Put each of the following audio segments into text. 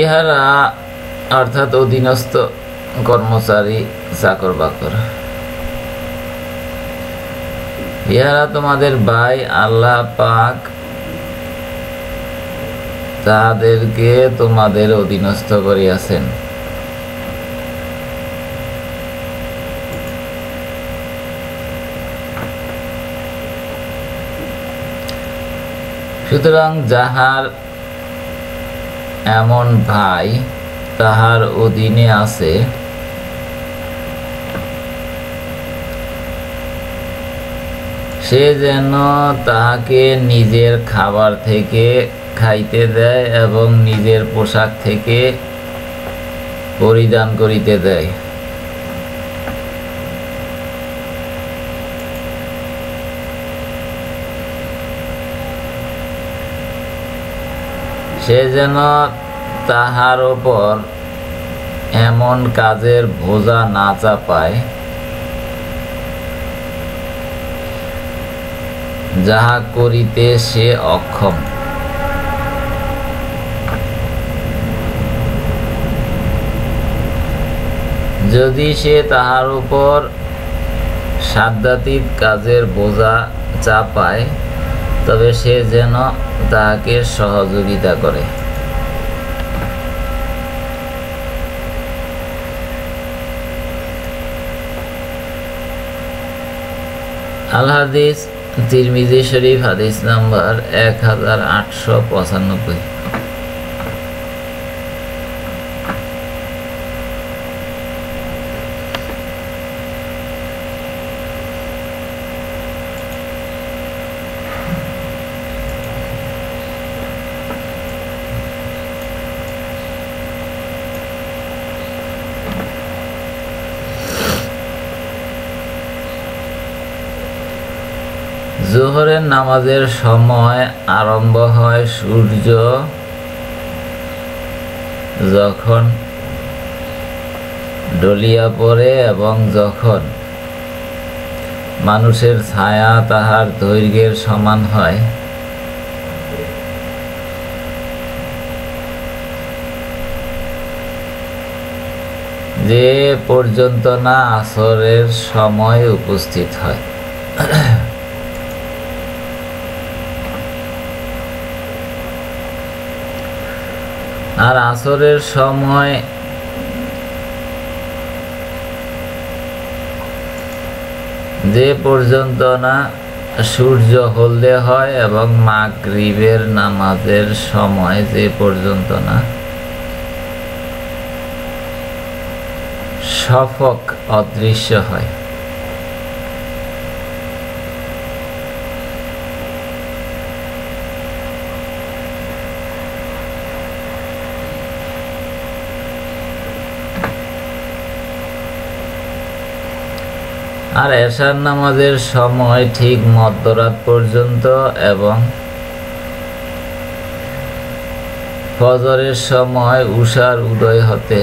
ইহারা অর্থাৎ অধীনস্থ কর্মচারী চাকর বাকর। ইহারা তোমাদের ভাই আল্লাহ পাক তাদেরকে তোমাদের অধীনস্থ করিয়াছেন। সুতরাং যাহার এমন ভাই তাহার অধীনে আছে। সে যেন তাহাকে নিজের খাবার থেকে খাইতে দেয় এবং নিজের পোশাক থেকে পরিধান করিতে দেয়। সে যেন তাহার ওপর এমন কাজের বোঝা না চাপায়, যাহা করিতে সে অক্ষম। যদি সে তাহার উপর সাধ্যাতীত কাজের বোঝা চাপায়, তবে সে যেন তাহাকে সহযোগিতা করে। আল হাদিস তিরমিজি শরীফ হাদিস নাম্বার এক হাজার আটশো পঁচানব্বই। জোহরের নামাজের সময় আরম্ভ হয় সূর্য যখন ডলিয়া পড়ে এবং যখন মানুষের ছায়া তাহার দৈর্ঘ্যের সমান হয়। যে পর্যন্ত না আসরের সময় উপস্থিত হয়। আর আসরের সময় যে পর্যন্ত না সূর্য হলদে হয় এবং মাগরিবের নামাজের সময় যে পর্যন্ত না শফক অদৃশ্য হয়। আর এশার নামাজের সময় ঠিক মধ্যরাত পর্যন্ত এবং ফজরের সময় উষার উদয় হতে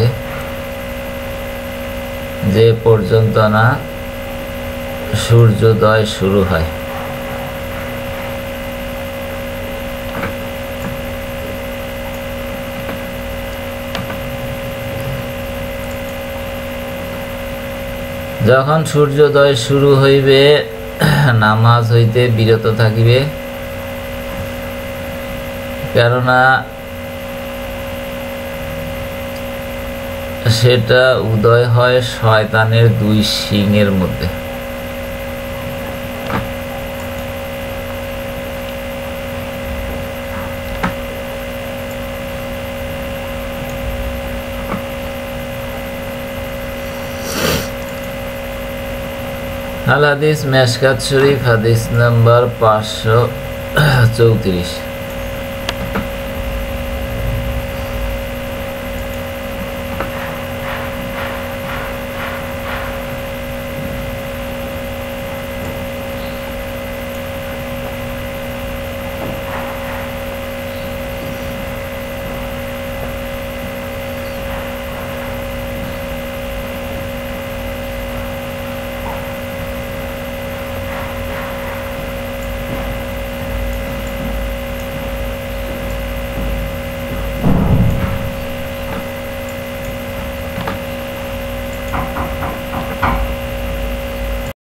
যে পর্যন্ত না সূর্যোদয় শুরু হয়। যখন সূর্যোদয় শুরু হইবে, নামাজ হইতে বিরত থাকিবে। কেননা, সেটা উদয় হয় শয়তানের দুই শিংয়ের মধ্যে। আল হাদিস মেশকাত শরীফ হাদিস নাম্বার পাঁচশো চৌত্রিশ।